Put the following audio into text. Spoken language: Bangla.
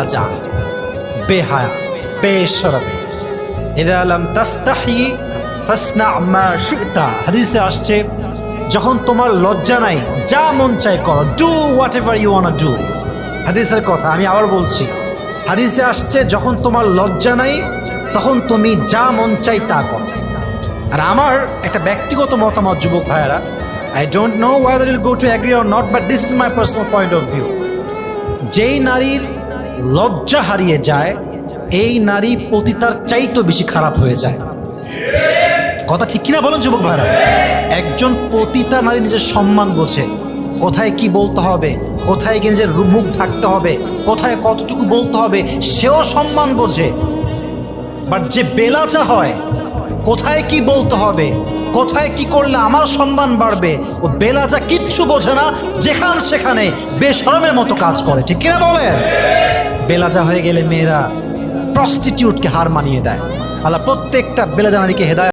আজা বেহায়া বেশরম ইদা লাম তাস্তাহি, ফাসনা মা শিতা। হাদিসে আসছে, যখন তোমার লজ্জা নাই, যা মন চাই করো do whatever you want do হাদিসের কথা, আমি আবার বলছি। হাদিসে আসছে, যখন তোমার লজ্জা নাই, তখন তুমি যা মন চাই তা করো। আর আমার একটা ব্যক্তিগত মতামত, যুবক ভাইয়ারা I don't know whether will go to agree or not but this is my personal point of view যেই নারীর লজ্জা হারিয়ে যায়, এই নারী পতিতার চাইতো বেশি খারাপ হয়ে যায়। কথা ঠিক কিনা বলুন, যুবক ভাইরা? একজন পতিতা নারী নিজের সম্মান বোঝে। কোথায় কি বলতে হবে, কোথায় গিয়ে নিজের মুখ ঢাকতে হবে, কোথায় কতটুকু বলতে হবে, সেও সম্মান বোঝে। বাট যে বেলাচা হয়, কোথায় কি বলতে হবে, কোথায় কি করলে আমার সম্মান বাড়বে, ও বেলাচা কিচ্ছু বোঝে না, যেখান সেখানে বেশরমের মতো কাজ করে। ঠিক কিনা বলেন? বেলাজা হয়ে গেলে মেয়েরা প্রস্টিটিউটকে হার মানিয়ে দেয়। আল্লাহ প্রত্যেকটা বেলাজা নারীকে হেদায়